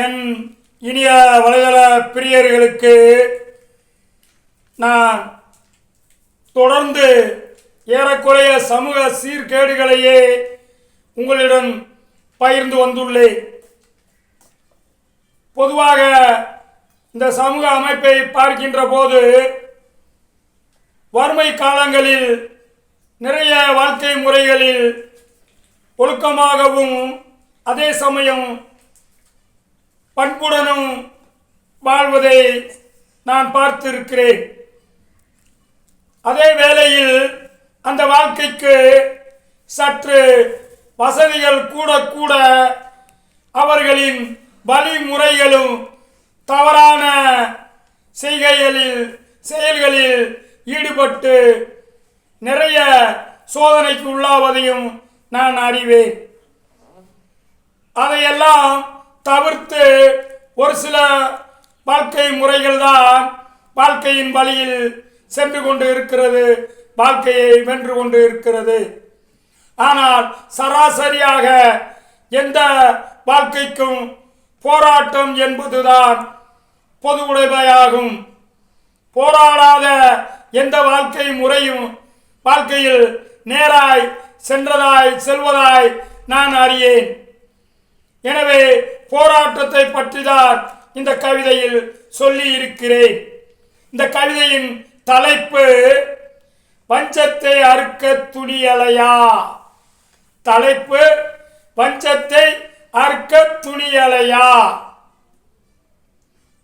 என் இனிய வலைதள பிரியர்களுக்கு நான் தொடர்ந்து ஏறக்குறைய சமூக சீர்கேடுகளையே உங்களிடம் பகிர்ந்து வந்துள்ளேன். பொதுவாக இந்த சமூக அமைப்பை பார்க்கின்ற போது வறுமை காலங்களில் நிறைய வாழ்க்கை முறைகளில் ஒழுக்கமாகவும் அதே சமயம் பண்புடனும் வாழ்வதை நான் பார்த்திருக்கிறேன். அதே வேளையில் அந்த வாழ்க்கைக்கு சற்று வசதிகள் கூட கூட அவர்களின் வழிமுறைகளும் தவறான செய்கைகளில் செயல்களில் ஈடுபட்டு நிறைய சோதனைக்கு உள்ளாவதையும் நான் அறிவேன். அதையெல்லாம் தவிர்த்து ஒரு சில வாழ்க்கை முறைகள் தான் வாழ்க்கையின் வழியில் சென்று கொண்டு இருக்கிறது வாழ்க்கையை வென்று கொண்டு இருக்கிறது. ஆனால் சராசரியாக எந்த வாழ்க்கைக்கும் போராட்டம் என்பதுதான் பொது உடைமையாகும். போராடாத எந்த வாழ்க்கை முறையும் வாழ்க்கையில் நேராய் சென்றதாய் செல்வதாய் நான் அறியேன். எனவே போராட்டத்தை பற்றிதான் இந்த கவிதையில் சொல்லி இருக்கிறேன் இந்த கவிதையின் தலைப்பு பஞ்சத்தை அறுக்க துணியலையா? தலைப்பு பஞ்சத்தை அறுக்க துணியலையா?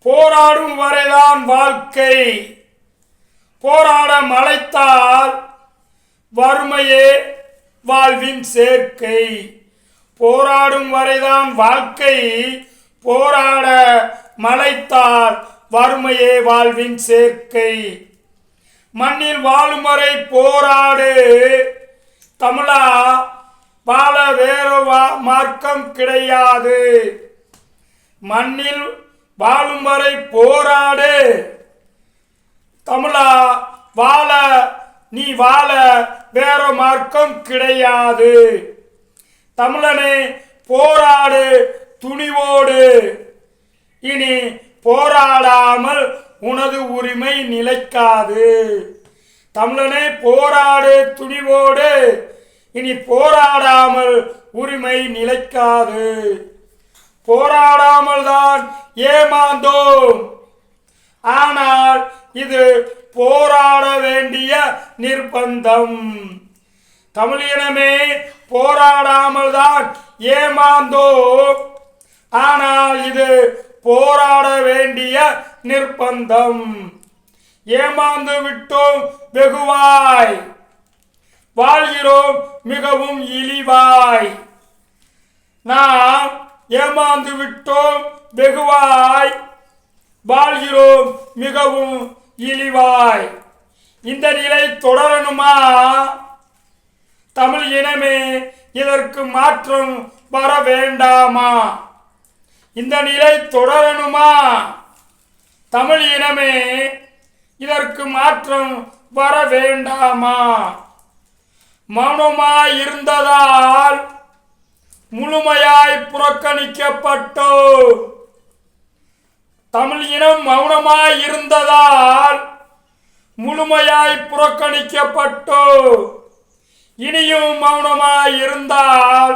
போராடும் வரைதான் வாழ்க்கை. போராட மலைத்தால் வறுமையே வாழ்வின் சேர்க்கை. போராடும் வரைதான் வாழ்க்கை போராட மலைத்தார் வறுமையே வாழ்வின் சேர்க்கை. மண்ணில் வாழும் வரை போராடு. தமிழா வாழ வேறு வா- மார்க்கம் கிடையாது. மண்ணில் வாழும் வரை போராடு. தமிழா வாழ நீ வாழ வேற மார்க்கம் கிடையாது. தமிழனே போராடு துணிவோடு. இனி போராடாமல் உனது உரிமை நிலைக்காது. தமிழனே போராடு துணிவோடு. இனி போராடாமல் உரிமை நிலைக்காது. போராடாமல் தான் ஏமாந்தோம். ஆனால் இது போராட வேண்டிய நிர்பந்தம். தமிழினமே போராடாமல் தான் ஏமாந்தோம் ஆனால் இது போராட வேண்டிய நிர்பந்தம். ஏமாந்து விட்டோம் வெகுவாய். வாழ்கிறோம் மிகவும் இழிவாய். நாம் ஏமாந்து விட்டோம் வெகுவாய். வாழ்கிறோம் மிகவும் இழிவாய். இந்த நிலை தொடரணுமா? தமிழ் இனமே இதற்கு மாற்றம் வர வேண்டாமா? இந்த நிலை தொடரணுமா? தமிழ் இனமே இதற்கு மாற்றம் வர வேண்டாமா? மௌனமாய் இருந்ததால் முழுமையாய் புறக்கணிக்கப்பட்டோ தமிழ் இனம் மௌனமாய் இருந்ததால் முழுமையாய் புறக்கணிக்கப்பட்டோ இனியும் மௌனமாய் இருந்தால்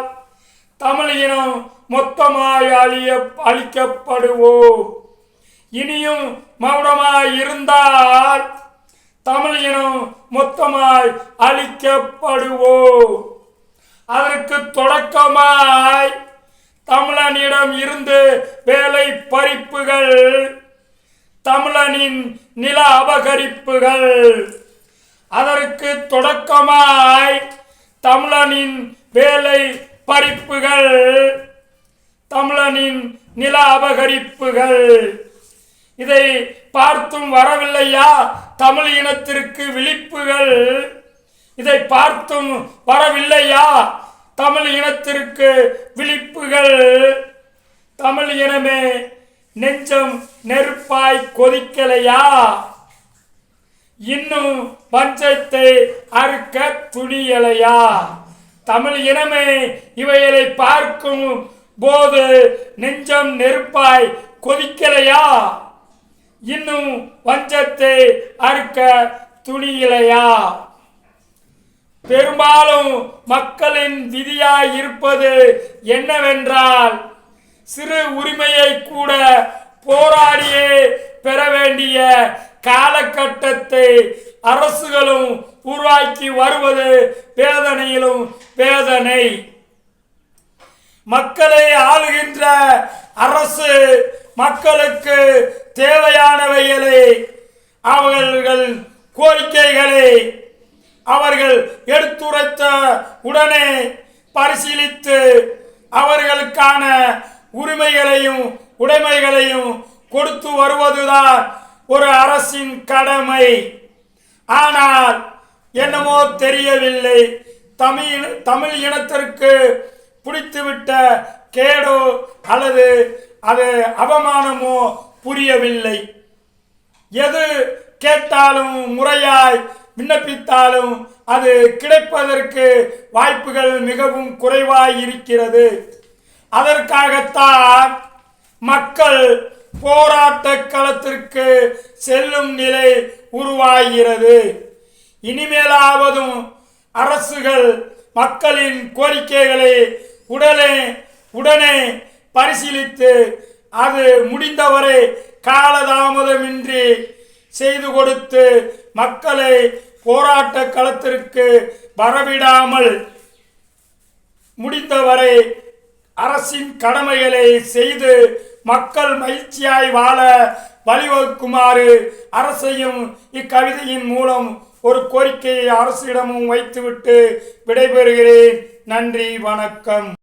தமிழ் இனம் மொத்தமாய் அழிய அழிக்கப்படுவோம். இனியும் மௌனமாய் இருந்தால் தமிழ் இனம் மொத்தமாய் அழிக்கப்படுவோம். அதற்கு தொடக்கமாய் தமிழனிடம் இருந்து வேலை பறிப்புகள் தமிழனின் நில அபகரிப்புகள். அதற்கு தொடக்கமாய் தமிழனின் வேலை பறிப்புகள் தமிழனின் நில அபகரிப்புகள் இதை பார்த்தும் வரவில்லையா? தமிழ் இனத்திற்கு விழிப்புகள். இதை பார்த்தும் வரவில்லையா? தமிழ் இனத்திற்கு விழிப்புகள். தமிழ் இனமே நெஞ்சம் நெருப்பாய் கொதிக்கலையா? இன்னும் பஞ்சத்தை அறுக்க துணியலையா? தமிழ் இனமே இவைகளை பார்க்கும் போது நெஞ்சம் நெருப்பாய் கொதிக்கலையா? இன்னும் வஞ்சத்தை அறுக்க துணியிலையா? பெரும்பாலும் மக்களின் விதியாய் இருப்பது என்னவென்றால் சிறு உரிமையை கூட போராடியே பெற வேண்டிய காலகட்டத்தை அரசுகளும் உருவாக்கி வருவது வேதனையிலும் வேதனை. மக்களை ஆளுகின்ற அரசு மக்களுக்கு தேவையானவைகளை அவர்கள் கோரிக்கைகளை அவர்கள் எடுத்துரைத்த உடனே பரிசீலித்து அவர்களுக்கான உரிமைகளையும் உடைமைகளையும் கொடுத்து வருவதுதான் ஒரு அரசின் கடமை. ஆனால் என்னமோ தெரியவில்லை. தமிழ் தமிழ் இனத்திற்கு பிடித்துவிட்ட கேடோ அல்லது அது அவமானமோ புரியவில்லை. எது கேட்டாலும் முறையாய் விண்ணப்பித்தாலும் அது கிடைப்பதற்கு வாய்ப்புகள் மிகவும் குறைவாய் இருக்கிறது. அதற்காகத்தான் மக்கள் போராட்ட களத்திற்கு செல்லும் நிலை உருவாகிறது. இனிமேலாவதும் அரசுகள் மக்களின் கோரிக்கைகளை உடனே உடனே பரிசீலித்து அது முடிந்தவரை காலதாமதமின்றி செய்து கொடுத்து மக்களை போராட்ட களத்திற்கு வரவிடாமல் முடிந்தவரை அரசின் கடமைகளை செய்து மக்கள் மகிழ்ச்சியாய் வாழ வழிவகுக்குமாறு அரசையும் இக்கவிதையின் மூலம் ஒரு கோரிக்கையை அரசிடமும் வைத்துவிட்டு விடைபெறுகிறேன். நன்றி வணக்கம்.